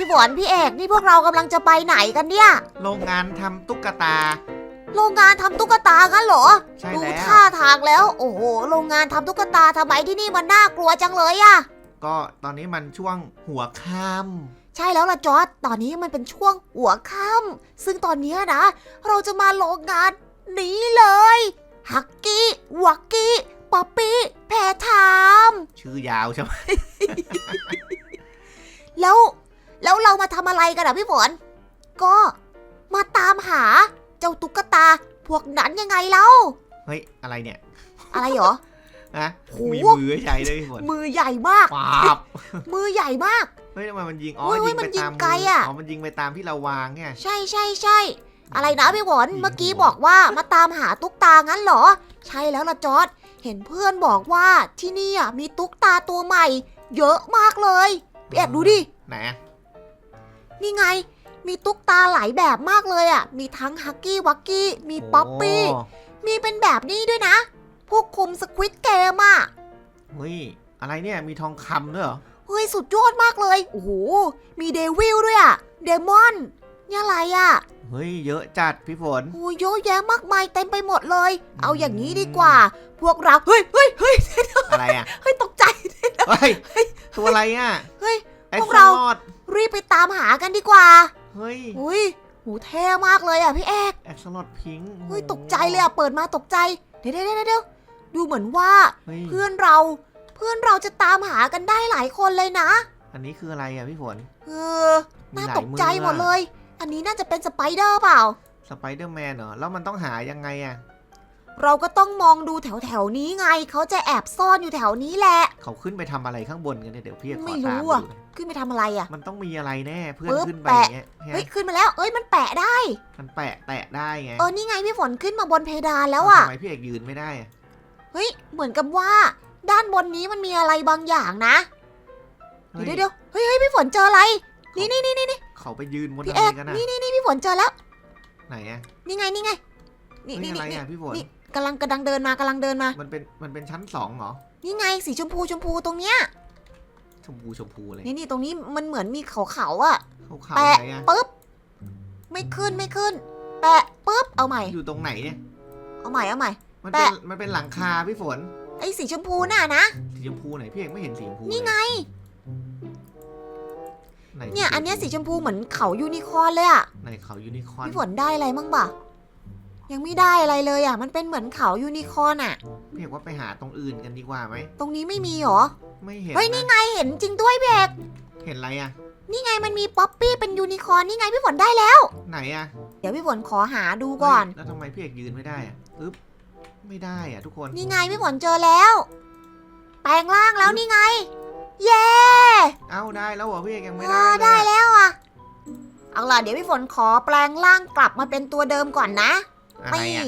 พี่ฝนพี่เอกนี่พวกเรากำลังจะไปไหนกันเนี่ย โรงงานทำตุ๊กตา โรงงานทำตุ๊กตากันเหรอใช่ดูแล้ว ท่าทางแล้ว โอ้โห โรงงานทำตุ๊กตาทำไมที่นี่มันน่ากลัวจังเลยอะก็ตอนนี้มันช่วงหัวค่ใช่แล้วล่ะจอร์ดตอนนี้มันเป็นช่วงหัวค่ำซึ่งตอนเนี้ยนะ เราจะมาโรงงานนี้เลยฮักกี้วักกี้ป๊อปปี้แพรไทม์ำชื่อยาวใช่ไหมแล้ว แล้วเรามาทำอะไรกันอะพี่ฝน ก็มาตามหาเจ้าตุ๊กตาพวกนั้นยังไงเล่า เฮ้ย อะไรเนี่ยอะไรเหรอฮะโห มีมือให้ใช้ด้วยพี่ฝนมือใหญ่มาก ปาบมือใหญ่มาก เฮ้ยทำไมมันยิงอ๋อเฮ้ยเฮ้ยิยงมัไปนยิงตามไกลมือะอ๋อมันยิงไปตามที่เราวางเนี่ย ใช่ใช่ใช่อะไรนะพี่ฝนเมื่อกี้บอกว่ามาตามหาตุ๊กตางั้นเหรอ ใช่แล้วล่ะจอร์ดเห็นเพื่อนบอกว่าที่นี่อะมีตุ๊กตาตัวใหม่ เยอะมากเลยพี่แอบดูดิไหนอะ นี่ไง มีตุ๊กตาหลายแบบมากเลยอะ มีทั้งฮักกี้วักกี้ มีป๊อปปี้โมีเป็นแบบนี้ด้วยนะ พวกคุมสควิตเกมอะ เฮ้ย อะไรเนี่ย มีทองคำด้วยเหรอ เฮ้ย สุดยอดมากเลย โอ้โห มีเดวิลด้วยอะ เดมอนนี่อะไรอะ เฮ้ย เยอะจัดพี่ฝน โอ้ยเยอะแยะมากมายเต็มไปหมดเลย เอาอย่างนี้ดีกว่า พวกเรา เฮ้ยเฮ้ยเฮ้ยอะไรอะเฮ้ยตกใจ เฮ้ย ตัวอะไรอะเฮ้ยไอ้ พวกสเราลอดรีบไปตามหากันดีกว่า เฮ้ย อุ้ยหูเท่มากเลยอะพี่เอกแอ็กซ์ลอดพิงค์เฮ้ยตกใจเลยอะเปิดมาตกใจ เดี๋ยวเดี๋ยวเดี๋ยวเดี๋ยวดูเหมือนว่าเฮ้ยเพื่อนเราเพื่อนเราจะตามหากันได้หลายคนเลยนะ อันนี้คืออะไรอะพี่ฝน เออ น่าตกใจหมดเลย อันนี้น่าจะเป็นสไปเดอร์เปล่า สไปเดอร์แมนเหรอ แล้วมันต้องหายังไงอะ เราก็ต้องมองดูแถวแถวๆนี้ไง เขาจะแอบซ่อนอยู่แถวนี้แหละ เขาขึ้นไปทำอะไรข้างบนกันเนี่ยเดี๋ยวพี่ขอไม่ตามรู้ไปอะดูหน่อยขึ้นไปทำอะไรอะ มันต้องมีอะไรแน่เพื่อนปึ๊บขึ้นไปแปะอย่างเงี้ยเฮ้ยขึ้นมาแล้ว เอ้ยมันแปะได้ มันแปะแตะได้ไงเออนี่ไงพี่ฝนขึ้นมาบนเพดานแล้วอะทำไมพี่เอกยืนไม่ได้อะเฮ้ยเหมือนกับว่า ด้านบนนี้มันมีอะไรบางอย่างนะฮ้เดี๋ยวเดี๋ยวเฮ้ยเฮ้ยพี่ฝนเจออะไร นี่นี่นี่นี่เขาไปยืนบนพี่อะเอไรกกันอะนี่นี่นี่พี่ฝนเจอแล้ว ไหนอะนี่ไงนี่ไง นี่เฮ้ยนี่อะไรนี่อะพี่ฝนนี่ กำลังกำลังเดินมากำลังเดินมา มันเป็นมันเป็นชั้นสองเหรอนี่ไงสีชมพูชมพูตรงเนี้ยชมพูชมพูเลยนี่นี่ตรงนี้มันเหมือนมีเขาเขาๆอะเขาขาวแปะอะไรอะปึ๊บไม่ขึ้นไม่ขึ้น แปะปึ๊บเอาใหม่ อยู่ตรงไหนเนี่ย เอาใหม่เอาใหม่ มันเป็นแปะมันเป็นหลังคาพี่ฝนไอ้สีชมพูน่ะนะ สีชมพูไหนพี่เอกไม่เห็นสีชมพูนี่ไงไหนเนี่ยอันเนี้ยสีชมพูเหมือนเขายูนิคอร์นเลยอะไหนเขายูนิคอร์นพี่ฝนได้อะไรมั่งบ่ะ ยังไม่ได้อะไรเลยอะ มันเป็นเหมือนเขายูนิคอร์นอะ พี่เอกว่าไปหาตรงอื่นกันดีกว่าไหม ตรงนี้ไม่มีหรอ ไม่เห็นเฮ้ยนะนี่ไงเห็นจริงด้วยพี่เอกเห็นอะไรอะนี่ไงมันมีป๊อปปี้เป็นยูนิคอร์นนี่ไงพี่ฝนได้แล้ว ไหนอะเดี๋ยวพี่ฝนขอหาดูก่อน เฮ้ยแล้วทำไมพี่เอกยืนไม่ได้อะอึ๊บไม่ได้อะทุกคน นี่ไงพี่ฝนเจอแล้ว แปลงร่างแล้วนี่ไง เย้เอ้าได้แล้วเหรอพี่เอกยังไม่เอได้อเลยได้อะแล้วอะ เอาล่ะเดี๋ยวพี่ฝนขอแปลงร่างกลับมาเป็นตัวเดิมก่อนนะ อะไรนี่อะ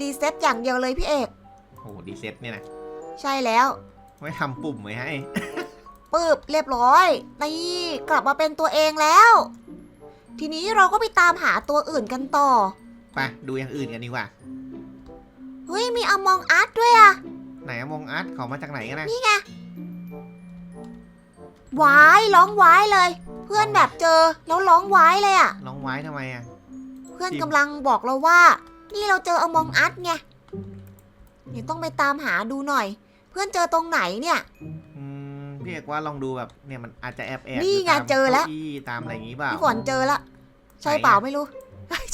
รีเซ็ตอย่างเดียวเลยพี่เอก โอ้ดีเซ็ตเนี่ยนะใช่แล้วไว้ทำปุ่มไว้ให้ ปึ๊บเรียบร้อยนี่กลับมาเป็นตัวเองแล้ว ทีนี้เราก็ไปตามหาตัวอื่นกันต่อ ไปดูอย่างอื่นกันดีกว่า เฮ้ยมีอมองอาร์ตด้วยอะไหนอะมองอาร์ตเขามาจากไหนกันนะนี่ไงวายร้องวายเลย เพื่อนแบบเจอแล้วร้องวายเลยอะลองไว้ทำไมอะ เพื่อนจริงกำลังบอกเราว่า นี่เราเจออมองอาร์ตไงเดี๋ยวต้องไปตามหาดูหน่อย เพื่อนเจอตรงไหนเนี่ย อืมพี่เอกว่าลองดูแบบเนี่ยมันอาจจะแอบแอบนี่ไงยู่ตามเจอแล้วก้าอี้ตามอะไรอย่างงี้เปล่าพี่ฝนเจอละใช่ไหนอะเปล่าไม่รู้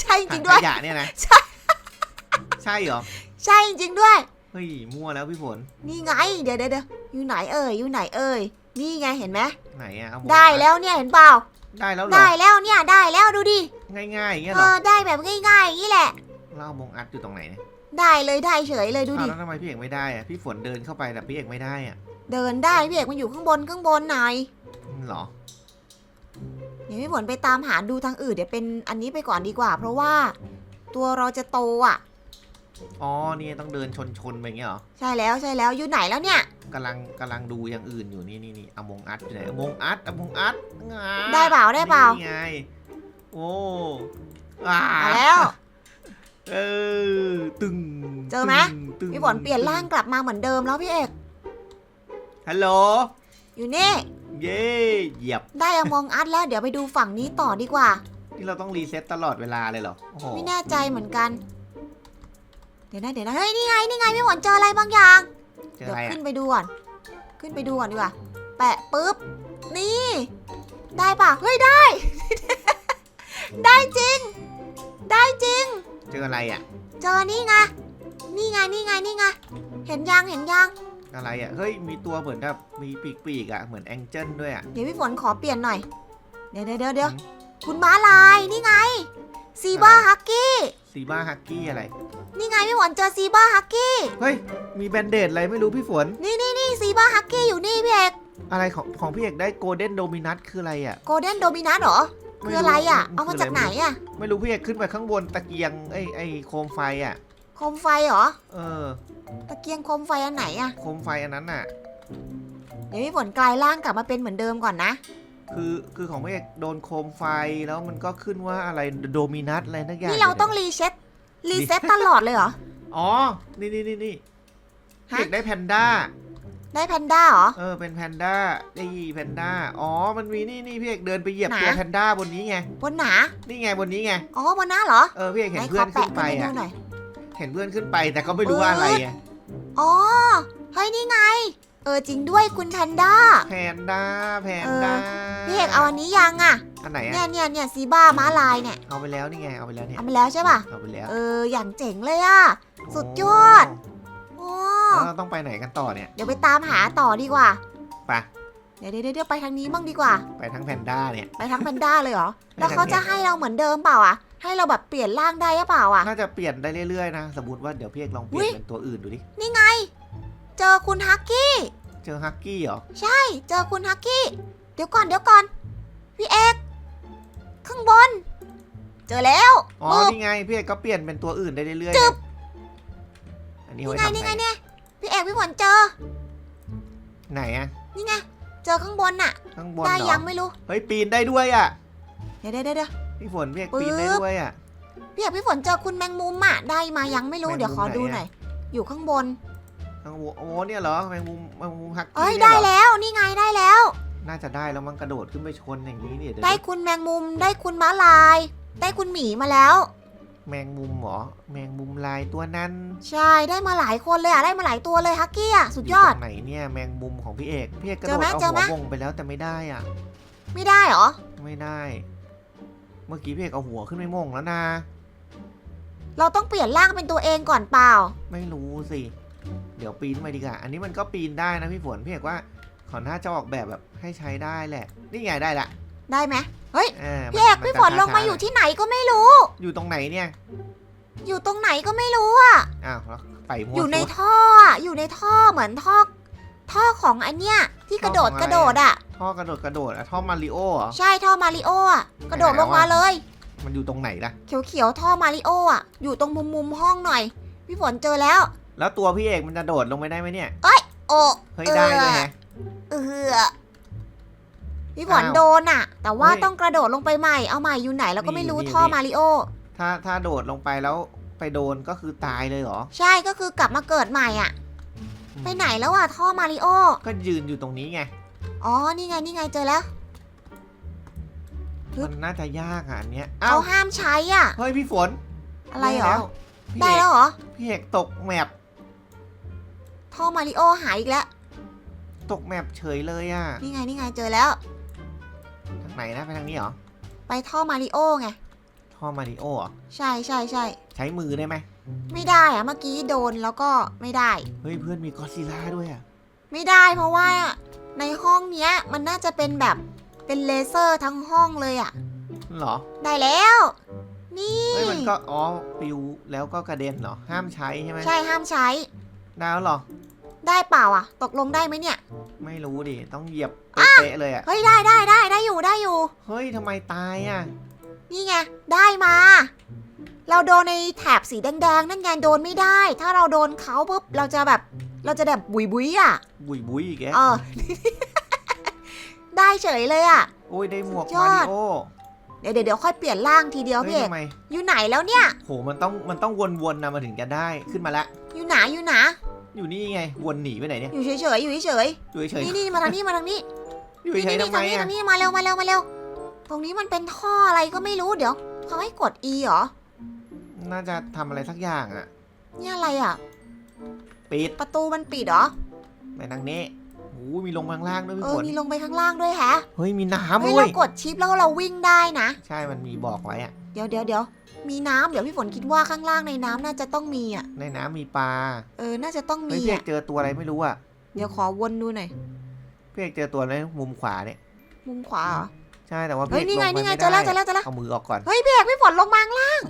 ใช่จถัริงงด้วยขยะเนี่ยนะใช่ใช่เหรอใช่จริงด้วยเฮ้ยมั่วแล้วพี่ฝนนี่ไงเดี๋ยวเดี๋ยวเดี๋ยวอยู่ไหนเอ่ยอยู่ไหนเอ่ยนี่ไงเห็นไหมไหนอะเอาได้แล้วเนี่ยเห็นเปล่า ได้แล้วเหรอได้แล้วเนี่ยได้แล้วดูดิง่ายๆอย่างเงี้ยเอเหรออได้แบบง่ายๆอย่างนี้แหละ เล่ามงอัดอยู่ตรงไหนเนี่ยได้เลยได้เฉยเลยดูอ้าวดิ แล้วทำไมพี่เอกไม่ได้อะพี่ฝนเดินเข้าไปแต่พี่เอกไม่ได้อะเดินได้พี่เอกมันอยู่ข้างบนข้างบนหน่อยอืมเหรอเดี๋ยวพี่ฝนไปตามหาดูทางอื่นเดี๋ยวเป็นอันนี้ไปก่อนดีกว่า เพราะว่าตัวเราจะโตอะ อ๋อนี่ต้องเดินชนชนๆไปอย่างเงี้ยเหรอใช่แล้วใช่แล้วอยู่ไหนแล้วเนี่ย กำลังกำลังดูอย่างอื่นอยู่นี่นี่นี่อมงอัดอยู่ไหนอมงอัดอมงอัดงาได้เปล่าได้เปล่านี่ไงโอ้อ่ามาแล้ว เออตึงเจอไหม ตึงตึงพี่ฝนเปลี่ยนร่างกลับมาเหมือนเดิมแล้วพี่เอกฮัลโหลอยู่นี่เย้เหยียบได้อมองอัดแล้วเดี๋ยวไปดูฝั่งนี้ต่อดีกว่า นี่เราต้องรีเซ็ตตลอดเวลาเลยเหรอโอ้โหไม่แน่ใจเหมือนกัน เดี๋ยวนะเดี๋ยวนะเฮ้ยนี่ไงนี่ไงพี่ฝนเจออะไรบางอย่าง เจอเดี๋ยวอะไรขึ้อะนไปดูก่อน ขึ้นไปดูก่อนดีกว่า แปะปุ๊บ นี่ ได้ปะเฮ้ยได้ ได้จริง ได้จริง เจออะไรอะเจอนี่ไง นี่ไงนี่ไงนี่ไง เห็นยังเห็นยัง อะไรอะเฮ้ยมีตัวเหมือนแบบมีปีกปีกๆอะเหมือนแองเจิลด้วยอะ เดี๋ยวพี่ฝนขอเปลี่ยนหน่อย เดี๋ยวเดี๋ยวเดี๋ยวเดี๋ยวอืม คุณม้าลายนี่ไงซีบ้าอะไรฮักกี้ซีบ้าฮักกี้อะไร นี่ไงพี่ฝนเจอซีบ้าฮักกี้ เฮ้ย มีแบนเดดอะไรไม่รู้พี่ฝน นี่นี่นี่ซีบ้าฮักกี้อยู่นี่พี่เอกอะไรของของพี่เอกได้โกลเด้นโดมินัสคืออะไรอะ โกลเด้นโดมินัสเหรอ คืออะไรอะไม่รู้เอามาจากไหนอะ ไม่รู้พี่เอกขึ้นไปข้างบนตะเกียงไอ้ไอ้โคมไฟอะ โคมไฟเหรอ เออ ตะเกียงโคมไฟอันไหนอะ โคมไฟอันนั้นน่ะ เดี๋ยวพี่ฝนกลายร่างกลับมาเป็นเหมือนเดิมก่อนนะ คือคือของพี่เอกโดนโคมไฟแล้วมันก็ขึ้นว่าอะไรโดมินัสอะไรนักอย่างนี่เราต้องรีเซ็ต รีเซ็ตตลอดเลยเหรอ อ๋อ นี่นี่นี่นี่ฮะพี่เอกได้แพนด้า ได้แพนด้าเหรอ เออ เป็นแพนด้า ได้แพนด้า อ๋อ มันมีนี่นี่พี่เอกเดินไปเหยียบไหนตัวแพนด้าบนนี้ไง บนหนา นี่ไงบนนี้ไง อ๋อบนหน้าเหรอเออพี่เอกเห็ไหนนขเพื่ออนขึ้แปะนขึ้ไปนไปดูอะ หน่อย เห็นเพื่อนขึ้นไปแต่ก็ไม่รู้ว่าอะไรไงอ๋อ เฮ้ยนี่ไง เออจริงด้วยคุณแพนด้า แพนด้า แพนด้าพี่เอกเอาอันนี้ยังอะ อันไหนเนี่ยอะเนี่ยเนี่ยซีบ้าม้าลายเนี่ยเอาไปแล้วนี่ไงเอาไปแล้วเนี่ยเอาไปแล้วใช่ป่ะเอาไปแล้วเอออย่างเจ๋งเลยอะ สุดยอดโอ้แล้วเราต้องไปไหนกันต่อเนี่ย เดี๋ยวไปตามหาต่อดีกว่าไป เดี๋ยวเดี๋ยวเดี๋ยวไปทางนี้บ้างดีกว่า ไปทั้งแพนด้าเนี่ย ไปทางแพนด้าเลยเหรอไปแล้วทางเขาจะให้เราเหมือนเดิมเปล่าอะ ให้เราแบบเปลี่ยนร่างได้หรือเปล่าอะ น่าจะเปลี่ยนได้เรื่อยๆนะ สมมติว่าเดี๋ยวพี่เอกลองเปลี่อุ๊ยนยเป็นตัวอื่นดูดินี่ไงเจอคุณฮักกี้เจอฮักกี้เหรอใช่เจอคุณฮักกี้ เดี๋ยวก่อนเดี๋ยวก่อน พี่เอก ข้างบน เจอแล้วอ๋อปึ๊บนี่ไงพี่เอกก็เปลี่ยนเป็นตัวอื่นได้เรื่อยๆจึ๊บอันนี้นี่ไว้ไงทำนี่ไงไงเนี่ยพี่เอกพี่ฝนเจอ ไหนอะนี่ไง เจอข้างบนน่ะ ข้างบนได้เหรยัองไม่รู้ เฮ้ยปีนได้ด้วยอะเดี๋ยวเดี๋ยวเดี๋ยวพี่ฝนพี่เอกปึ๊บปีนได้ด้วยอะ พี่เอกพี่ฝนเจอคุณแมงมุมอะได้มายังไม่รู้แมงมุมเดี๋ยวขอดูไหนอะ หน่อย อยู่ข้างบน ข้างบนโอ้เนี่ยเหรอแมงมุมแมงมุมฮักกี้เอ้ยเนี่ได้ยเหรอแล้วนี่ไงได้แล้ว น่าจะได้แล้วมันกระโดดขึ้นไปชนอย่างนี้เนี่ยเดี๋ยวได้คุณแมงมุมได้คุณม้าลาย ได้คุณหมีมาแล้ว แมงมุมเหรอแมงมุมลายตัวนั้นใช่ได้มาหลายคนเลยอะได้มาหลายตัวเลยฮักกี้อะสุดยอด ตรงไหนเนี่ยแมงมุมของพี่เอกพี่เอกกระเจโดอดไหมเอาเจอไหม หัววงไปแล้วแต่ไม่ได้อะ ไม่ได้เหรอไม่ได้ เมื่อกี้พี่เอกเอาหัวขึ้นไปมงแล้วนะ เราต้องเปลี่ยนร่างเป็นตัวเองก่อนเปล่า ไม่รู้สิ เดี๋ยวปีนมาดีกว่า อันนี้มันก็ปีนได้นะพี่ฝนพี่เอกว่า ขอน่าจะออกแบบแบบ ให้ใช้ได้แหละ นี่ไงได้ละได้ไหมเฮ้ยเออพี่เอกมัพี่จะฝนลงมาช้ๆอยู่ที่ไหนก็ไม่รู้ อยู่ตรงไหนเนี่ย อยู่ตรงไหนก็ไม่รู้อะ อ้าวแล้วไปมั่วอยู่ในซั่วท่ออะอยู่ในท่อเหมือนท่อ ท่อของอันเนี้ยที่กระโดดท่อของกอะไรระโดดอะ ท่อกระโดดกระโดดอะท่อมาริโอเหรอ ใช่ท่อมาริโออะกระโดดลงมาเลย มันอยู่ตรงไหนล่ะ เขียวๆท่อมาริโออะ อยู่ตรงมุมมุมๆห้องหน่อย พี่ฝนเจอแล้ว แล้วตัวพี่เอกมันจะโดดลงไปได้ไหมเนี่ย โอ้เฮ้ยได้ด้วยแฮะเออ พี่ฝนอ้าวโดนอะแต่ว่าเฮ้ย ต้องกระโดดลงไปใหม่เอาใหม่อยู่ไหนแล้วก็ไม่รู้นี่ท่อนี่ มาริโอ ถ้าถ้าโดดลงไปแล้วไปโดนก็คือตายเลยเหรอ ใช่ก็คือกลับมาเกิดใหม่อะไปไหนแล้วอะท่อมาริโอ ก็ยืนอยู่ตรงนี้ไง อ๋อ นี่ไง นี่ไงเจอแล้วฮึบมันน่าจะยากอะอันเนี้ยเอ้าเขาห้ามใช้อะ เฮ้ยพี่ฝนอะไรเหรอ ได้ได้แล้วแล้วเหรอพี่เอกตกแมปท่อมาริโอหายอีกแล้ว ตกแมปเฉยเลยอะ นี่ไง นี่ไงเจอแล้วทาง ไหนนะไปทางนี้เหรอ ไปท่อมาริโอไง ท่อมาริโอเหรอใช่ใช่ใช่ ใช้มือได้ไหมไม่ได้อะเมื่อกี้โดนแล้วก็ไม่ได้ เฮ้ยเพื่อนมีก็อดซิลล่าด้วยอะไม่ได้เพราะว่าในห้องเนี้ยมันน่าจะเป็นแบบเป็นเลเซอร์ทั้งห้องเลยอะเหรอได้แล้ว นี่ เฮ้ยมันก็อ๋อปิวแล้วก็กระเด็นเหรอห้ามใช้ใช่ไหมใช่ห้ามใช้ ได้แล้วเหรอ ได้เปล่าอะตกลงได้ไหมเนี่ย ไม่รู้ดิ ต้องเหยียบเป๊ะๆเลยอะ เฮ้ยได้ได้ได้ได้อยู่ได้อยู่ เฮ้ยทำไมตายอะ นี่ไงได้มา เราโดนในแถบสีแดงๆนั่นไงโดนไม่ได้ ถ้าเราโดนเขาปุ๊บเราจะแบบเราจะแบบบุยบุยๆอะบุยบุยอีกแกเออ ได้เฉยเลยอะโอ้ยได้หมวกสุดยมาอริดโอเดี๋ยวเดี๋ยวเดี๋ยวค่อยเปลี่ยนร่างทีเดียวเฮ้พี่ยเอกทำไมอยู่ไหนแล้วเนี่ย โหมันต้องมันต้องวนๆนะมาถึงจะได้ขึ้นมาแล้วอยู่ไหนอยู่ไหน อยู่นี่ไงวนหนีไปไหนเนี่ยอยู่เฉยๆอยู่เฉยอยู่เฉๆยนี่นี่มาทางนี้มาทางนี้อยู่นี่เฉยนี่ๆทำไมทางนี้อะทางนี้มาเร็วมาเร็วมาเร็วตรงนี้มันเป็นท่ออะไรก็ไม่รู้เดี๋ยวเขาให้กด E เหรอน่าจะทำอะไรสักอย่างอะนี่อะไรอะ ปิดประตูมันปิดเหรอไปทางนี้โอ้มีลงมาข้างล่างด้วยเอพี่อฝนมีลงไปข้างล่างด้วยแฮะเฮ้ยมีน้ำเฮ้ยด้วเรายกดชิปแล้วเราวิ่งได้นะ ใช่มันมีบอกไว้อะเดี๋ยวเดี๋ยวเดี๋ยว มีน้ำเดี๋ยวพี่ฝนคิดว่าข้างล่างในน้ำน่าจะต้องมีอะ ในน้ำมีปลาเออ น่าจะต้องเฮ้มียพี่เออะกเจอตัวอะไรไม่รู้อะเดี๋ยวขอวนดูหน่อย พี่เอกเจอตัวในมุมขวาเนี่ย มุมขวาเหรอ ใช่แต่ว่าเฮ้พี่ยเอกนี่ลไงงไปนี่ไงไม่เจอแล้วได้เจอแล้วเจอแล้วเอามือออกก่อน เฮ้ยพี่เอกพี่ฝนลงมาข้างล่าง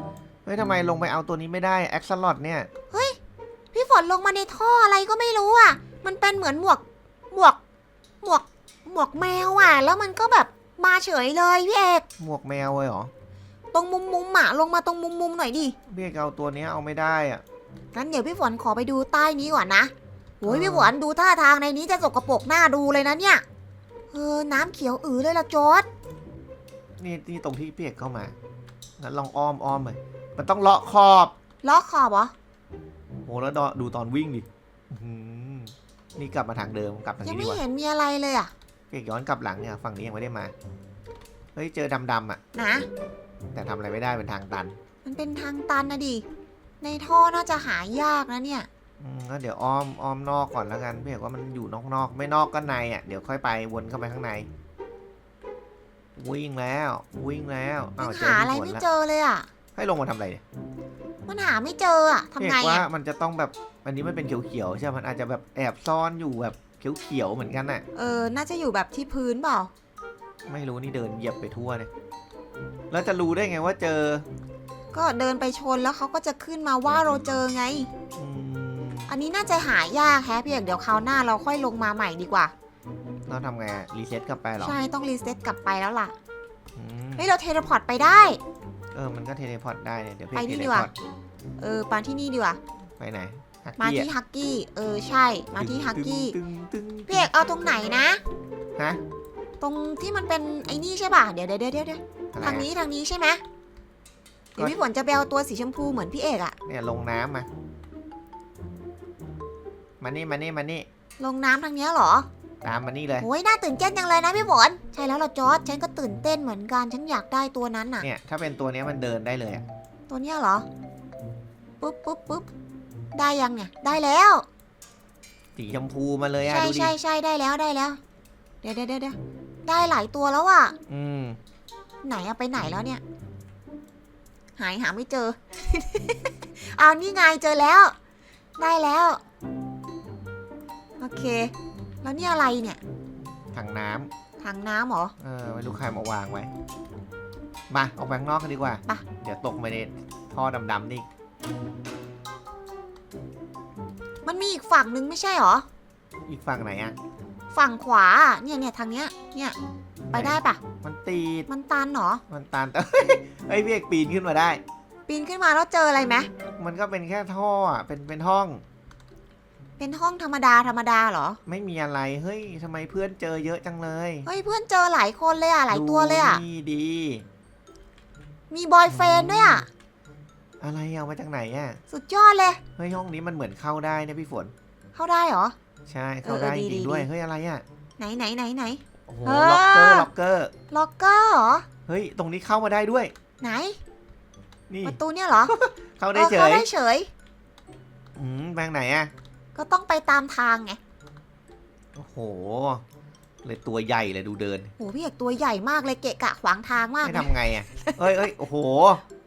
เฮ้ยทำไมลงไปเอาตัวนี้ไม่ได้แอคซลอดเนี่ย พี่ฝนลงมาในท่ออะไรก็ไม่รู้อะ มันเป็นเหมือนหมวก หมวก หมวก หมวกแมวอะ แล้วมันก็แบบมาเฉยเลยพี่เอก หมวกแมวเลยเหรอ ตรงมุมมุมๆอะลงมาตรงมุมมุมๆหน่อยดิพี่เอกเอาตัวเนี้ยเอาไม่ได้อะ งั้นเดี๋ยวพี่ฝนขอไปดูใต้นี้ก่อนนะโอ้ยเออพี่ฝนดูท่าทางในนี้จะสกปรกหน้าดูเลยนะเนี่ยเออน้ำเขียวอือเลยละจอร์ดนี่นี่ตรงที่พี่เอกเข้ามางั้นลองอ้อมอ้อมเลยมันต้องเลาะขอบล็อกขอบเหรอโหแล้วดอดูตอนวิ่งดิอื้อหือนี่กลับมาทางเดิมกลับทางยังนี้ดีไม่กว่าเห็นมีอะไรเลยอะพี่เอกย้อนกลับหลังเนี่ยฝั่งนี้ยังไม่ได้มา เฮ้ยเจอดำๆอะนะ แต่ทำอะไรไม่ได้เป็นทางตันมันเป็นทางตันนะดิ ในท่อน่าจะหายากนะเนี่ย อืมงั้นเดี๋ยวอ้อมอ้อมนอกก่อนแล้วกันพี่เอกว่ามันอยู่นอกๆ ไม่นอกก็ในอะเดี๋ยวค่อยไปวนเข้าไปข้างใน วิ่งแล้ว วิ่งแล้วอ้ายัวงเจอหาอะไรพี่ฝนไม่แล้วเจอเลยอะ ให้ลงมาทำอะไรเนี่ยมันหาไม่เจออะทำพี่ไงเอกว่าอะ มันจะต้องแบบอันนี้มันเป็นเขียวๆใช่ไหมมันอาจจะแบบแอบซ่อนอยู่แบบเขียวๆเหมือนกันน่ะ เออ น่าจะอยู่แบบที่พื้นเปล่า ไม่รู้นี่เดินเหยียบไปทั่วเนี่ย แล้วจะรู้ได้ไงว่าเจอก็เดินไปชนแล้วเขาก็จะขึ้นมาว่าเราเจอไง อืมอันนี้น่าจะหายากแฮะพี่เอกเดี๋ยวคราวหน้าเราค่อยลงมาใหม่ดีกว่า เราทำไงรีเซ็ตกลับไปเหรอใช่ต้องรีเซ็ตกลับไปแล้วล่ะอืมเฮ้ยเราเทเลพอร์ตไปได้ เออมันก็เทเลพอร์ตได้เนี่ยเดี๋ยวพี่ไปนี่เทเลดีกพว่า อร์ตเออมาที่นี่ดีกว่าไปไหนฮักมากี้ที่อะฮักกี้เออใช่ มาที่ฮักกี้ตึงตึงตึงพี่เอกเอาตรงไหนนะ ฮะตรงที่มันเป็นไอ้นี่ใช่ป่ะเดี๋ยวเดี๋ยวเดี๋ยวเดี๋ยว อะไรทางอะนี้ทางนี้ใช่ไหมเดี๋ยวพี่ฝนจะไปเอาตัวสีชมพูเหมือนพี่เอกอะเนี่ยลงน้ำมา มานี่มานี่มานี่ ลงน้ำทางเนี้ยเหรอ ตามมานี่เลย โอ้ยน่าตื่นเต้นจังเลยนะพี่ฝนใช่แล้วเราจอร์ดฉันก็ตื่นเต้นเหมือนกัน ฉันอยากได้ตัวนั้นน่ะ เนี่ย ถ้าเป็นตัวเนี้ยมันเดินได้เลยอะตัวเนี้ยเหรอ ปุ๊บปุ๊บปุ๊บได้ยังเนี่ย ได้แล้ว สีชมพูมาเลยอะใช่ดูดิใช่ใช่ได้แล้วได้แล้ว เดี๋ยวเดี๋ยวเดี๋ยวเดี๋ยวได้หลายตัวแล้วอะอืม ไหนอะไปไหนแล้วเนี่ย หายหาไม่เจอ เอานี่ไงเจอแล้ว ได้แล้ว โอเค แล้วนี่อะไรเนี่ย ถังน้ำถังน้ำเหรอ เออไม่รู้ใครมาวางไว้ มาออกไปข้างนอกกันดีกว่า ไป เดี๋ยวตกไปในท่อดำๆนี่ มันมีอีกฝั่งหนึ่งไม่ใช่เหรอ อีกฝั่งไหนอะฝั่งขวาอะเนี่ยเนี่ยทางเนี้ย เนี่ย ไปได้ปะ มัน ตีดมันตันเหรอ มันตันเฮ้ยพี่เอกปีนขึ้นมาได้ ปีนขึ้นมาแล้วเจออะไรไหมมันก็เป็นแค่ท่ออะเป็นเป็นห้อง เป็นห้องธรรมดาธรรมดาเหรอ ไม่มีอะไร เฮ้ยทำไมเพื่อนเจอเยอะจังเลยเฮ้ยเพื่อนเจอหลายคนเลยอะหลายตัวเลยอะดูนี่ดี มีบอยเฟรนด้วยอะอะไรเอามาจากไหนอะ สุดยอดเลย เฮ้ยห้องนี้มันเหมือนเข้าได้นะพี่ฝน เข้าได้เหรอ ใช่เข้าเออได้เออจดีริงดีๆด้วย ดี เฮ้ยอะไรอะ ไหนไหนไหนไหนโอ้โหเออล็อกเกอร์ล็อกเกอร์ล็อกเกอร์เหรอ เฮ้ย ตรงนี้เข้ามาได้ด้วย ไหน นี่ ประตูเนี่ยเหรอ เข้าเอได้อเฉเข้ายได้เฉย อืมแบงไหนอะก็ต้องไปตามทางไง โอ้โห เลยตัวใหญ่เลยดูเดินโหพี่เอกตัวใหญ่มากเลยเกะกะขวางทางมากไม่เลยทำไงอะเอ้ยเอ้ยโอ้โห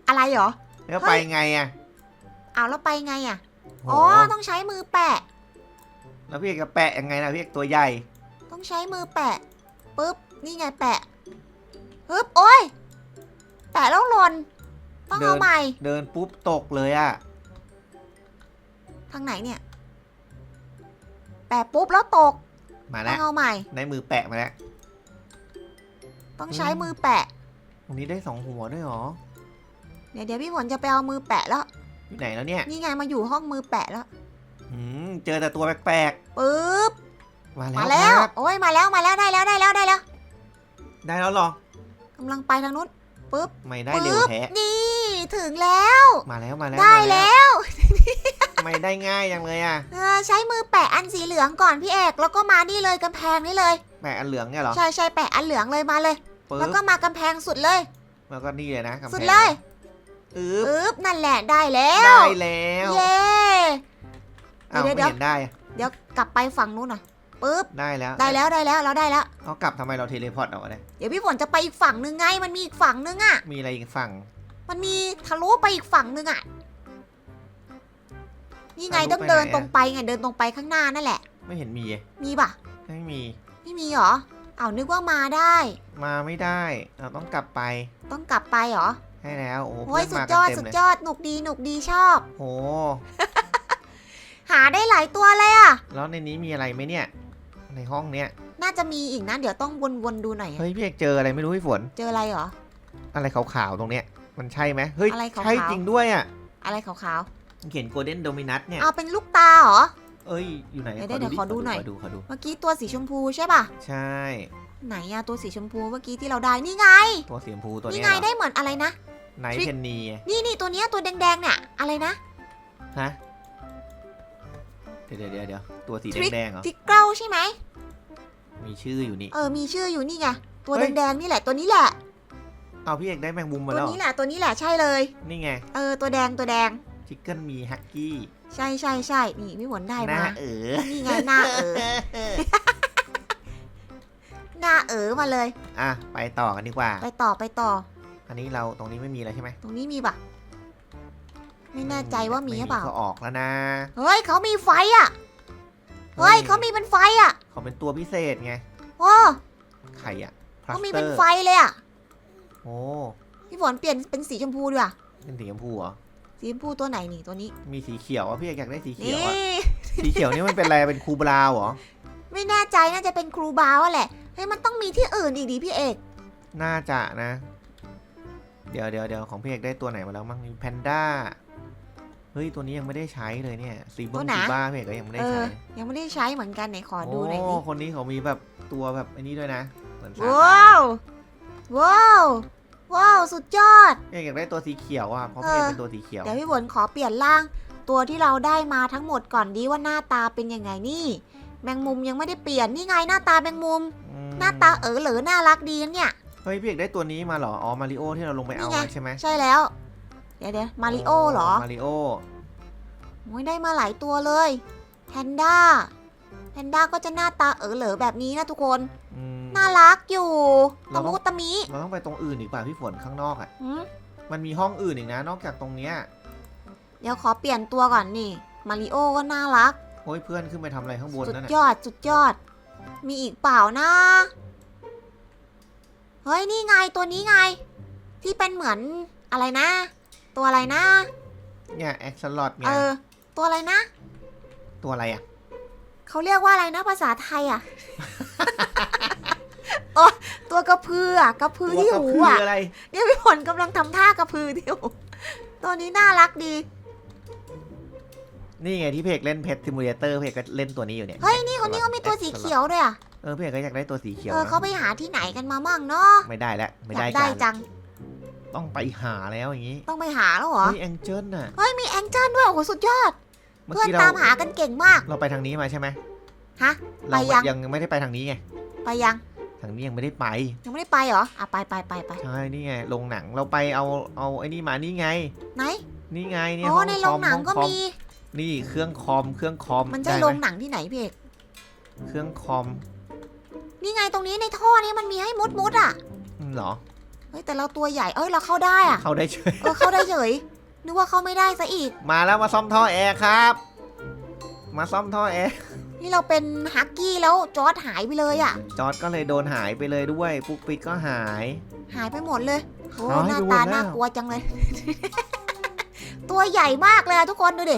อะไรเหรอ แล้วเฮ้ไปยไงอะเอาแล้วไปไงอะโอ้อ๋อโหต้องใช้มือแปะ แล้วพี่เอกจะแปะยังไงนะพี่เอกตัวใหญ่ ต้องใช้มือแปะ ปุ๊บ นี่ไงแปะฮึบโอ้ย แปะแล้วหล่นต้องเอาใหม่ เดินปุ๊บตกเลยอะทางไหนเนี่ย แปะปุ๊บแล้วตก มาต้แล้อวงเอาใหม่ได้มือแปะมาแล้ว ต้องใช้มือแปะ ตรงนี้ได้สองหัวด้วยเหรอ เดี๋ยวเดี๋ยวพี่ฝนจะไปเอามือแปะแล้ว อยู่ไหนแล้วเนี่ย นี่ไงมาอยู่ห้องมือแปะแล้ว อืม เจอแต่ตัวแปลกปุ๊บๆ มาแล้วมาแล้วครับโอ้ยมาแล้วมาแล้วได้แล้วได้แล้วได้แล้วได้แล้วเหรอกำลังไปทางนู้นปุ๊บไม่ได้เร็วปุ๊บแท้นี่ถึงแล้ว มาแล้วมาแล้วได้มาแล้วทำไม่ได้ง่ายจังเลยอะเออใช้มือแปะอันสีเหลืองก่อนพี่เอกแล้วก็มานี่เลยกำแพงนี่เลยอแปะอันเหลืองเนี่ยเหรอใช่ใช่แปะอันเหลืองเลยมาเลย ปึ๊แล้วบก็มากำแพงสุดเลย แล้วก็นี่เลยนะกำแพงสุดเลยอึ๊บอึ๊บนั่นแหละได้แล้ว ได้แล้วเย้อ้าวเดี๋ไม่ยว เห็นได้อะเดี๋ยวกลับไปฝั่งนู้นหน่อย ปึ๊บ ได้แล้วได้แล้วได้แล้วเราได้แล้ว เอากลับทำไมเราเทเลพอร์ตออกมาเนี่ยเดี๋ยวพี่ฝนจะไปอีกฝั่งนึงไง มันมีอีกฝั่งนึงอะ มีอะไรอีกฝั่ง มันมีทะลุไปอีกฝั่งนึงอะ นี่ไงทะลุต้องเดินไปไหนอะตรงไปไงเดินตรงไปข้างหน้านั่นแหละ ไม่เห็นมีอะมีป่ะไม่มีไม่มีเหรอเอานึกว่ามาได้ มาไม่ได้ เราต้องกลับไป ต้องกลับไปเหรอให้แล้วโอ้โหโอ้ยเพื่สุอนดมายกันอดเต็มสุดเลยยอดหนุกดีหนุกดีชอบโอ้หาได้หลายตัวเลยอะแล้วในนี้มีอะไรไหมเนี่ย ในห้องเนี้ยน่าจะมีอีกนะเดี๋ยวต้องวนๆดูหน่อยอะเฮ้ยพี่เอกเจออะไรไม่รู้พี่ฝน เจออะไรเหรอ อะไรขาวๆตรงเนี้ยมันใช่ไหมเฮ้ยอะไรขาวๆ ใช่จริงด้วยอะอะไรขาวมันเขียนโกลเด้นโดมินัสเนี่ย ๆเอาเป็นลูกตาเหรอ เอ้ยอยู่ไหนเดี๋ยวเดี๋ยวขอดูหน่อย ขอดูขอดู เมื่อกี้ตัวสีชมพูใช่ป่ะ ใช่ ไหนอะตัวสีชมพูเมื่อกี้ที่เราได้นี่ไง ตัวสีชมพูตัวนี่เนี้ยไงเหรอได้เหมือนอะไรนะ ไนท์ Trick เพนนี นี่นี่ตัวเนี้ยตัวแดงๆเนี่ยอะไรนะ ฮะ เดี๋ยวเดี๋ยวเดี๋ยวเดี๋ยวตัวสี Trick แดงๆเหรอทิกเกิลใช่ไหมมีชื่ออยู่นี่ เออ มีชื่ออยู่นี่ไง ตัวเฮ้ย แดงๆนี่แหละ ตัวนี้แหละ เอาพี่เอกได้แมงมุมมาตัวแล้วเหรนี้อแหละ ตัวนี้แหละ ใช่เลย นี่ไงเออ ตัวแดง ตัวแดง ชิคเกิลมีฮักกี้ใช่ใช่ใช่นี่พี่ฝนได้หน้ามา เอ๋อนี่ไงหน้าเอ๋อหน้าเอ๋อมาเลย อะไปต่อกันดีกว่า ไปต่อไปต่อ อันนี้เราตรงนี้ไม่มีแล้วใช่ไหมตรงนี้มีปะ ไม่แน่ใจว่ามีหรือเปล่าก็ออกแล้วนะ เฮ้ยเขามีไฟอะ เฮ้ยเขามีเป็นไฟอะเขาเป็นตัวพิเศษไง โอ้ไข่อะพลาเขาสมีเตเป็อนร์ไฟเลยอะ โอ้พี่ฝนเปลี่ยนเป็นสีชมพูดีกว่าเป็นสีชมพูเหรอ สีชมพูตัวไหนนี่ตัวนี้ มีสีเขียวอะพี่เอกอยากได้สีเขีนี่ยวอะสีเขียวนี่มันเป็นอะไร เป็นคูบราวเหรอ ไม่แน่ใจน่าจะเป็นครูบาวอะแหละ เฮ้ยมันต้องมีที่อื่นอีกดิพี่เอก น่าจะนะ เดี๋ยวเดี๋ยวเดี๋ยวของพี่เอกได้ตัวไหนมาแล้วมั่งมีแพนด้า เฮ้ย ตัวนี้ยังไม่ได้ใช้เลยเนี่ยซีเบิ้งซีบ้าพี่เอกก็ยังไม่ได้เออ ใช้ยังไม่ได้ใช้เหมือนกันไหนขอดูหน่อยดิโคนนี้เขามีแบบตัวแบบไอันนี้ด้วยนะ เหมือนซาว้าว ว้าว ว้าว สุดยอดพี่เอกอยากได้ตัวสีเขียวอะเพราะพี่เอกเป็นตัวสีเขียว เดี๋ยวพี่ฝนขอเปลี่ยนร่าง ตัวที่เราได้มาทั้งหมดก่อนดีว่าหน้าตาเป็นยังไงนี่ แมงมุมยังไม่ได้เปลี่ยนนี่ไงหน้าตาแมงมุม อืมหน้าตาเออเหลือน่ารักดีนะเนี่ย เฮ้ยพี่เอกได้ตัวนี้มาเหรอ อ๋อมาริโอที่เราลงไปเอานี่ไง มาใช่ไหมใช่แล้วเดี๋ยวเดี๋ยวมาริโอเหรอมาริโอโอ้ยได้มาหลายตัวเลยแพนด้าแพนด้าก็จะหน้าตาเออเหลือแบบนี้นะทุกคน อืม น่ารักอยู่ตะเราต้มุองตะมิเราต้องไปตรงอื่นอีกป่ะพี่ฝนข้างนอกอะ หืมมันมีห้องอื่นอีกนะ นอกจากตรงเนี้ยเดี๋ยวขอเปลี่ยนตัวก่อนนี่ มาริโอก็น่ารัก โอ้ยเพื่อนขึ้นไปทำอะไรข้างบนสุดนั่นน่ะยอดสุดยอด มีอีกเปล่านะ เฮ้ย นี่ไงตัวนี้ไง ที่เป็นเหมือนอะไรนะ ตัวอะไรนะ เนี่ยแอ็กซ์ลอดไงเออตัวอะไรนะ ตัวอะไรอะ เขาเรียกว่าอะไรนะภาษาไทยอะโอ้ตัวกระพืออะกระพือที่ตัวหูกระพืออะ อะไร เนี่ยพี่ฝนกำลังทำท่ากระพือที่หูตัวนี้น่ารักดี นี่ไงที่เพกเล่นเพ t ซิมูเลเตอร์เพกก็เล่นตัวนี้อยู่เนี่ย เฮ้ยนี่คนนี้เขามีตัวสีเขียวด้วยอะ เออเพกก็อยากได้ตัวสีเขียวเออนะเขาไปหาที่ไหนกันมามั่งเนาะไม่ได้แล้วไม่อยาได้กได้การจัง ต้องไปหาแล้วอย่างนี้ต้องไปหาแล้วเหรอเฮ้ยแองเจิลน่ะ เฮ้ย มีแองเจิลด้วย โอ้โห สุดยอด เมื่อเพื่อนกี้เราตามหากันเก่งมาก เราไปทางนี้มาใช่ไหมฮะ เราไปยัง ยังไม่ได้ไปทางนี้ไง ไปยัง ทางนี้ยังไม่ได้ไป ยังไม่ได้ไปเหรอ อะ ไปไปไปไปใช่ นี่ไง โรงหนัง เราไปเอา เอาไอ้นี่มานี่ไง ไหน นี่ไงเนี่ยอ๋อห้องในคโรองมหนังห้องก็คอมมี นี่เครื่องคอม เครื่องคอมมันใช่ได้โรไหงหนังที่ไหนพี่เอก เครื่องคอมนี่ไงตรงนี้ในท่อนี้มันมีให้มุดมุดอะ อืมเหรอ เฮ้ยแต่เราตัวใหญ่เอ้ยเราเข้าได้อะเข้าได้เฉย เออเข้าได้เฉยนึกว่าเข้าไม่ได้ซะอีก มาแล้วมาซ่อมท่อแอร์ครับ มาซ่อมท่อแอร์นี่เราเป็นฮักกี้แล้วจอร์ดหายไปเลยอะจอร์ดก็เลยโดนหายไปเลยด้วยปุ๊กปิ๊กก็หาย หายไปหมดเลยโอ้หายหน้าไปหมดตาแล้วน่ากลัวจังเลย ตัวใหญ่มากเลยอะทุกคนดูดิ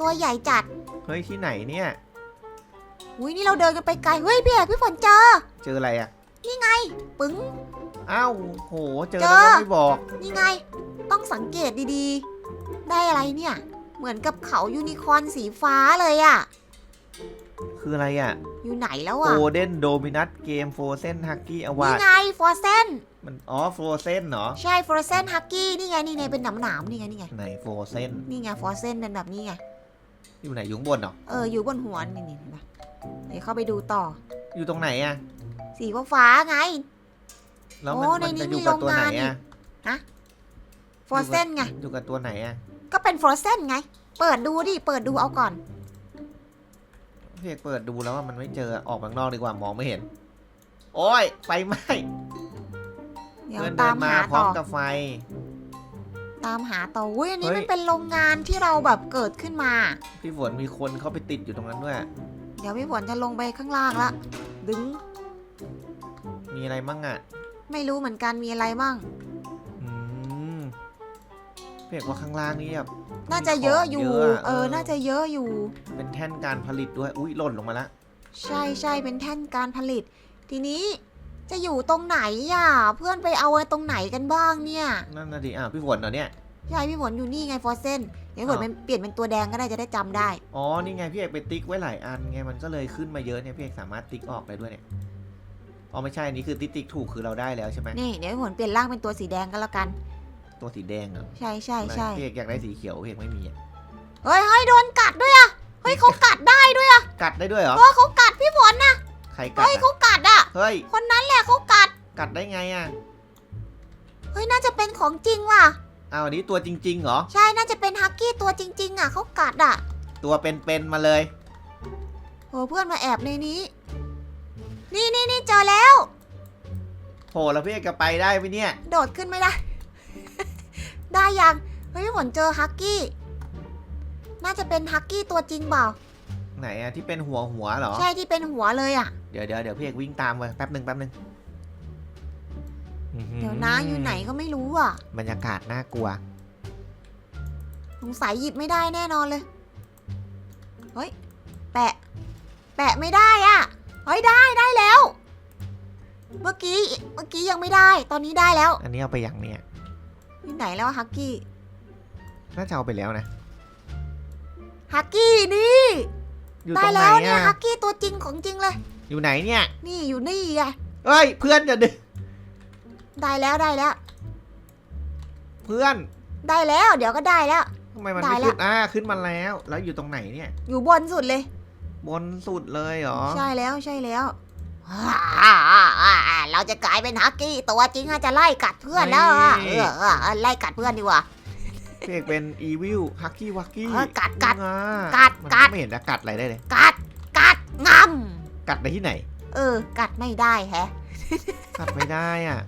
ตัวใหญ่จัดเฮ้ยที่ไหนเนี่ยอุ้ยนี่เราเดินกันไปไกลเฮ้ยพี่เอกพี่ฝนเจอ เจออะไรอะ ปึ้ง อ้าวโหเจอเจอแล้วก็ไม่บอก นี่ไง ต้องสังเกตดีๆ ได้อะไรเนี่ย เหมือนกับเขายูนิคอร์นสีฟ้าเลยอะคืออะไรอะอยู่ไหนแล้วโกอะลเด้นโดมินัสเกมโฟเซนฮักกี้อวานี่ดไงฟอร์เซนมันอ๋อโฟเซนเหรอ ใช่ฟอร์เซนฮักกี้นี่ไงนี่ไงเป็นหนามหนามๆนี่ไงนี่ไงไหนโฟเซนนี่ไงฟอร์เซนเป็นแบบนี้ไงอยู่ไหนอยุงบนเหรอ เอออยู่บนหัวนี่นี่เห็นปะเดี๋ยวเข้าไปดูต่อ อยู่ตรงไหนอะ สีฟ้าๆไง แล้วมันโอ้ในมันนี้จะอยู่มีกับตัวไหนโรงงานอีอะกฟอร์เซนไง อยู่กับตัวไหนอะก็เป็นฟอร์เซนไง เปิดดูดิ เปิดดูเอาก่อน พี่เอกเปิดดูแล้วว่ามันไม่เจอออกมาข้างนอกดีกว่ามองไม่เห็น โอ้ยไฟไหม้เดี๋ยวเพื่อนตาเดิมนมาหาพร้อต่มอ กับไฟ ตามหาต่ออุ้ยอันนี้เฮ้ย มันเป็นโรงงานที่เราแบบเกิดขึ้นมา พี่ฝนมีคนเข้าไปติดอยู่ตรงนั้นด้วย เดี๋ยวพี่ฝนจะลงไปข้างล่างละ ดึง มีอะไรมั่งอะไม่รู้เหมือนกันมีอะไรมั่งอืมพี่เอกว่าข้างล่างนี่แบบน่าจะเยอะอยู่มีของเยอะอะเออ น่าจะเยอะอยู่ เป็นแท่นการผลิตด้วย อุ้ยหล่นลงมาละใช่ใช่เป็นแท่นการผลิต ทีนี้จะอยู่ตรงไหนอะ เพื่อนไปเอาไว้ตรงไหนกันบ้างเนี่ยนั่นน่ะดิอ้าวพี่ฝนเหรอเนี่ยใช่พี่ฝนอยู่นี่ไงฟอร์เซนเดี๋ยวพี่ฝนอ้าวเป็นเปลี่ยนเป็นตัวแดงก็ได้จะได้จำได้ อ๋อ นี่ไงพี่เอกไปติ๊กไว้หลายอันไงมันก็เลยขึ้นมาเยอะเนี่ยพี่เอกสามารถติ๊กออกได้ด้วยเนี่ย อ๋อไม่ใช่อันนี้คือติ๊กติ๊กถูกคือเราได้แล้วใช่ไหมนี่เดี๋ยวพี่ฝนเปลี่ยนร่างเป็นตัวสีแดงก็แล้วกัน ตัวสีแดงเหรอใช่ใช่ใช่พี่เอกอยากได้สีเขียวพี่เอกไม่มีอะเฮ้ยเฮ้ยโดนกัดด้วยอะเฮ้ยเขากัดได้ด้วยอะกัดได้ด้วยเหรอเออเขากัดพี่ฝนนะใครกัดเฮ้ยอะเขากัดอะเฮ้ยคนนั้นแหละเขากัดกัดได้ไงอะเฮ้ยน่าจะเป็นของจริงว่ะอ้าวอันนี้ตัวจริงๆเหรอใช่น่าจะเป็นฮักกี้ตัวจริง ๆอะเขากัดอะตัวเป็นๆมาเลยโหเพื่อนมาแอบในนี้ นี่นี่นี่เจอแล้ว โหแล้วพี่เอกจะไปได้ไหมเนี่ย โดดขึ้นไม่ได้ ได้ยังเฮ้ยพี่ฝนเจอฮักกี้ น่าจะเป็นฮักกี้ตัวจริงเปล่า ไหนอะที่เป็นหัวหัวเหรอ ใช่ที่เป็นหัวเลยอะ เดี๋ยวเดี๋ยวเดี๋ยวพี่เอกวิ่งตามไปแป๊บหนึ่งแป๊บหนึ่งอื้อหือเดี๋ยวนะอยู่ไหนก็ไม่รู้อะ บรรยากาศน่ากลัว สงสัยหยิบไม่ได้แน่นอนเลย เฮ้ย แปะ แปะไม่ได้อะ เฮ้ยได้ได้แล้ว เมื่อกี้เมื่อกี้ยังไม่ได้ ตอนนี้ได้แล้วอันนี้เอาไปอย่างเนี่ยที่ไหนแล้วฮักกี้น่าจะเอาไปแล้วนะฮักกี้นี่อยู่ได้ตรงไหนแล้วเนี่ยอะฮักกี้ตัวจริงของจริงเลย อยู่ไหนเนี่ยนี่อยู่นี่ไงเอ้ยเพื่อนจะดึงได้แล้วได้แล้ว เพื่อนได้แล้ว เดี๋ยวก็ได้แล้ว ทำไมมันได้ไม่แล้วขึ้นอ่าขึ้นมาแล้ว แล้วอยู่ตรงไหนเนี่ย อยู่บนสุดเลย บนสุดเลยเหรอ ใช่แล้วใช่แล้วเราจะกลายเป็นฮักกี้ตัวจริงอะจะไล่กัดเพื่อนแล้วอะเออเออเออไล่กัดเพื่อนดีกว่า พี่เอกเป็นอีวิลฮักกี้วักกี้เออกัดกัดอ่ากัดมันกัด ไม่เห็นจะกัดอะไรได้เลย กัดกัดงกัดได้ที่ไหนำเออ กัดไม่ได้แฮะกัดไม่ได้อะ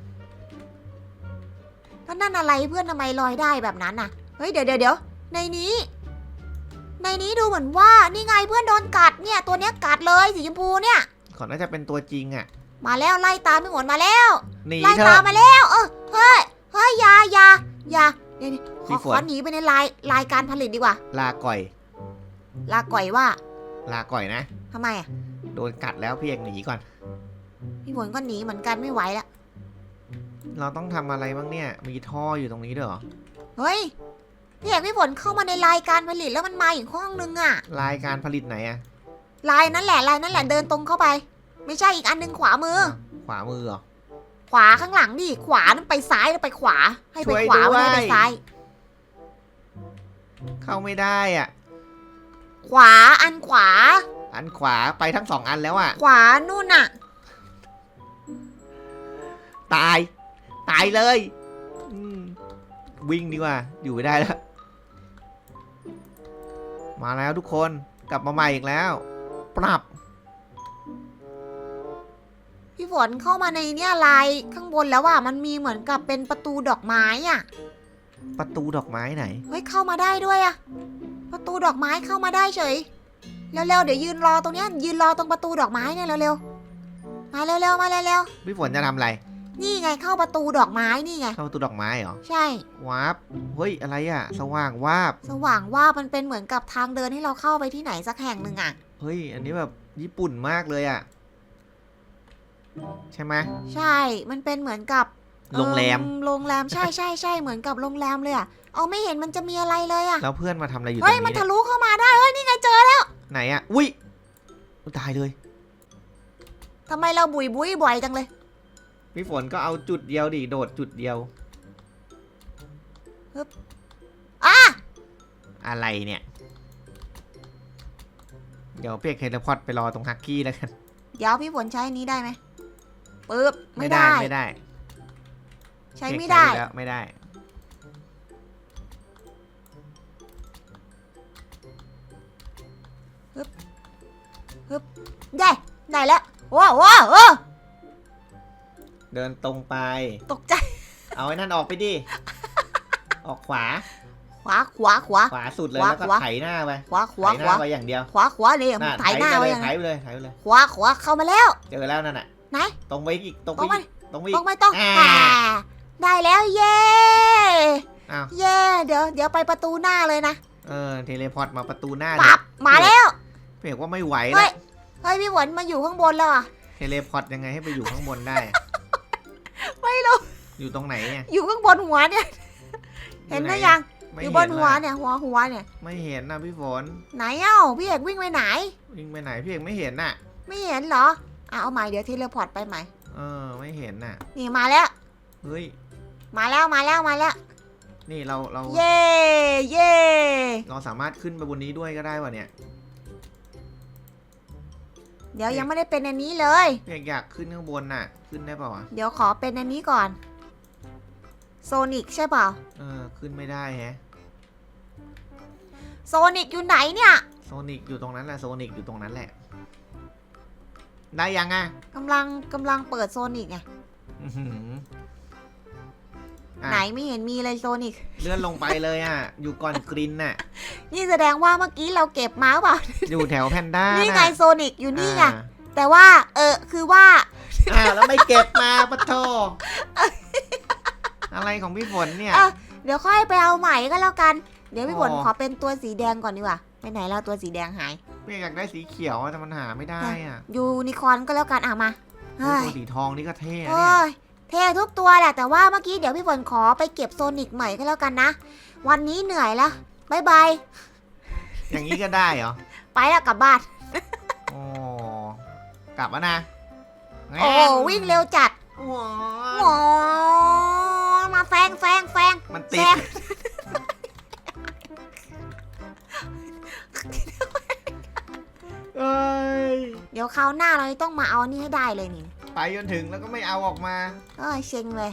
แล้วนั่นอะไรเพื่อนทำไมลอยได้แบบนั้นน่ะเฮ้ยเดี๋ยวเดี๋ยวเดี๋ยวในนี้ ในนี้ดูเหมือนว่านี่ไงเพื่อนโดนกัดเนี่ยตัวเนี้ยกัดเลยสีชมพูเนี่ย ขอน่าจะเป็นตัวจริงอะมาแล้วไล่ตามพี่หมวนมาแล้วหนีไล่เถตามอะมาแล้วเออเฮ้ยเฮ้ยอยาอยาอยาเดี๋ยวๆขพี่อฝขอนหนีไปในลายลายการผลิตดีกว่า ลาก่อย ลาก่อยว่าลาก่อยนะ ทำไมอะโดนกัดแล้วพี่เอกหนีก่อน พี่ฝนก็หนีเหมือนกันไม่ไหวแล้วเราต้องทำอะไรบ้างเนี่ย มีท่ออยู่ตรงนี้ด้วยเหรอ เฮ้ยพี่ เอกพี่ฝนเข้ามาในลายการผลิตแล้วมันมาอีกห้องนึงอะรายการผลิตไหนอะลายนั่นแหละลายนั่นแหละเดินตรงเข้าไป ไม่ใช่อีกอันหนึงขวามือ ขวามือเหรอขวาข้างหลังดิขวานั่นไปซ้ายแล้วไปขวา ให้ไปช่วยขวาด้วยไม่ได้ไปซ้าย เข้าไม่ได้อะ ขวาอันขวา อันขวาไปทั้งสองอันแล้วอะ ขวานู่นน่ะ ตาย ตายเลยอืมวิ่งดีกว่า อยู่ไม่ได้แล้ว มาแล้วทุกคนกลับมาใหม่อีกแล้ว ปรับ พี่ฝนเข้ามาในเนี่ยลายข้างบนแล้วอะมันมีเหมือนกับเป็นประตูดอกไม้อะ ประตูดอกไม้ไหน เฮ้ยเข้ามาได้ด้วยอะ ประตูดอกไม้เข้ามาได้เฉยเร็วๆเดี๋ยวยืนรอตรงเนี้ยยืนรอตรงประตูดอกไม้เนี่ยเร็วๆมาเร็วๆมาเร็วพี่ฝนจะทำอะไรๆ นี่ไงเข้าประตูดอกไม้นี่ไง เข้าประตูดอกไม้เหรอใช่ วาร์ปเฮ้ยอะไรอะ สว่างวาบสว่างว่ามันเป็นเหมือนกับทางเดินให้เราเข้าไปที่ไหนสักแห่งหนึ่งอะ เฮ้ย อันนี้แบบญี่ปุ่นมากเลยอะ ใช่ไหมใช่ มันเป็นเหมือนกับโรงแรม เอิ่โรงแรมใช่ใช่ใช่เหมือนกับโรงแรมเลยอะเอาไม่เห็นมันจะมีอะไรเลยอะ แล้วเพื่อนมาทำอะไรอยู่ตรเฮ้ยงมันนี้ทะเนี่ยลุเข้ามาได้เฮ้ยนี่ไงเจอแล้วไหนอะอุ้ยอุ๊ยตายเลยทำไมเราบุยบุยบ่อยจังเลย พี่ฝนก็เอาจุดเดียวดิโดดจุดเดียวอะอะไรเนี่ย เดี๋ยวเปียกเฮลิพอดไปรอตรงฮักกี้แล้วกันเดี๋ยวพี่ฝนใช้อันนี้ได้ไหมปึ๊บไม่ได้ไม่ได้ ใช้เด็กไม่ได้อยู่แล้วไม่ได้ได้ได้แล้วว้าวว้าว เออเดินตรงไป ตกใจ เอาไอ้นั่นออกไปดิ ออกขวา ขวาขวาขวา ขวาสุดเลยขวาแล้วก็ขวา ไถหน้าไปขวาขไถวาหขน้าวาไปอย่างเดียวขวาขวาเลยมึงน่ะไถหน้าไปไว้เลยยังไถไงไปเลยไถไปเลย ขวาขวาเข้ามาแล้ว เจอแล้วนั่นน่ะไหน ตรงไปอีก ตรงไปตรงไปอีกตรงไปอีต้องกไม่ต้องอ่าอ่าได้แล้วเย้อ้าว เย้เดี๋ยวเดี๋ยวไปประตูหน้าเลยนะเออ เทเลพอร์ตมาประตูหน้าปับมาแล้วเพียกว่าไม่ไหวเฮ้แล้ยวเฮ้ยพี่ฝนมาอยู่ข้างบนแล้วอะเทเลพอร์ตยังไงให้ไปอยู่ข้างบนได้อะไม่รู้ อยู่ตรงไหนเนี่ยอยู่ข้างบนหัวเนี่ย เห็นไหมยัง ไม่อยู่เห็บนหัวว่ะเนี่ย หัวหัวเนี่ย ไม่เห็นนะพี่ฝนไหนเอ้าพี่เอกวิ่งไปไหน วิ่งไปไหนพี่เอกไม่เห็นน่ะ ไม่เห็นเหรออะเอาใหม่เดี๋ยวเทเลพอร์ตไปใหม่ เออ ไม่เห็นน่ะ นี่มาแล้ว เฮ้ย มาแล้วมาแล้วมาแล้ว นี่เราเราเย่เย่เราสามารถขึ้นไปบนนี้ด้วยก็ได้วะเนี่ยเดี๋ยวยังไม่ได้เป็นอันนี้เลย พี่เอกอยากขึ้นข้างบนน่ะ ขึ้นได้เปล่าวะเดี๋ยวขอเป็นอันนี้ก่อน โซนิกใช่เปล่าเออขึ้นไม่ได้แฮะโซนิกอยู่ไหนเนี่ยโซนิกอยู่ตรงนั้นแหละโซนิกอยู่ตรงนั้นแหละ ได้ยังอะกำลังกำลังเปิดโซนิกไงอื้อหืออะไหนไม่เห็นมีเลยโซนิก เลื่อนลงไปเลยอะ อยู่ก่อนกรินน่ะ นี่แสดงว่าเมื่อกี้เราเก็บมาเปล่า อยู่แถวแพนด้านี่นี่ไงโซนิกอยู่นี่ไงอ่าแต่ว่า เออ คือว่า อ้าวแล้วไม่เก็บมาปะโท อะไรของพี่ฝนเนี่ยอะเดี๋ยวค่อยไปเอาใหม่ก็แล้วกัน เดี๋ยวพี่ฝนอ๋อ ขอเป็นตัวสีแดงก่อนดีกว่าไปไหนแล้วตัวสีแดงหาย พี่อยากได้สีเขียวอะแต่มันหาไม่ได้อะยูนิคอร์นก็แล้วกันอะมาโอ้เฮ้ยยตัวสีทองนี่ก็เท่อะเฮ้เนี่ย ยเท่ทุกตัวแหละแต่ว่าเมื่อกี้เดี๋ยวพี่ฝนขอไปเก็บโซนิกใหม่ก็แล้วกันนะ วันนี้เหนื่อยแล้วบายบาย อย่างนี้ก็ได้เหรอ ไปแล้วกลับบ้าน โอ้กลับแล้วนะโอ้วิ่งเร็วจัดว้าโอ้มาแฟ งแฟงแฟงมันแฟติดงเอ้ย เดี๋ยวคราวหน้าเราต้องมาเอาอันนี่ให้ได้เลยนี่ ไปจนถึงแล้วก็ไม่เอาออกมา เอ้ยเซ็งเลย